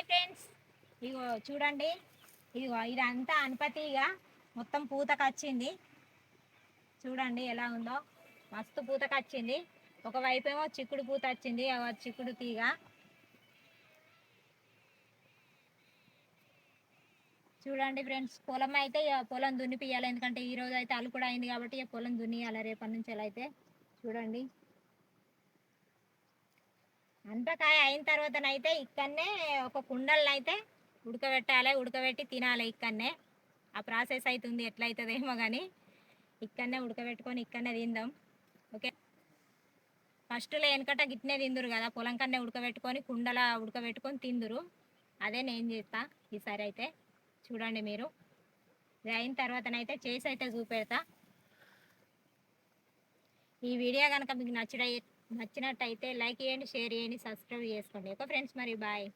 Hi friends. ఇగో చూడండి. ఇదిగో ఇదంతా అనపతిగా మొత్తం పూతకొచ్చింది చూడండి ఎలా ఉందో. మస్తు పూతకొచ్చింది ఒకవైపు ఏమో చిక్కుడు పూత వచ్చింది. చిక్కుడు తీగ. చూడండి ఫ్రెండ్స్ పొలం అయితే ఇక పొలం దున్నిపియాలి ఎందుకంటే ఈ రోజు అయితే అలుకుడు అయింది కాబట్టి ఇక పొలం దున్నియాలి. రేపటి నుంచి ఎలా అయితే. చూడండి. అంతకాయ అయిన తర్వాతనైతే ఇక్కడనే ఒక కుండలను అయితే ఉడకబెట్టాలి ఉడకబెట్టి తినాలి ఇక్కడనే. ఆ ప్రాసెస్ అవుతుంది ఎట్లయితుందేమో అవుతుందేమో కానీ ఇక్కడనే ఉడకబెట్టుకొని ఇక్కడనే తిందాం. ఓకే? ఫస్ట్లో వెనకట గిట్నే తిందురు కదా పొలం కన్నే ఉడకబెట్టుకొని కుండల ఉడకబెట్టుకొని తిందురు. అదే నేను చేస్తా ఈసారి అయితే. చూడండి మీరు. ఇది అయిన తర్వాతనైతే చేసి అయితే చూపెడతా. ఈ వీడియో కనుక మీకు నచ్చడ నచ్చినట్టయితే లైక్ చేయండి షేర్ చేయండి సబ్స్క్రైబ్ చేసుకోండి. ఓకే ఫ్రెండ్స్ మరి బాయ్.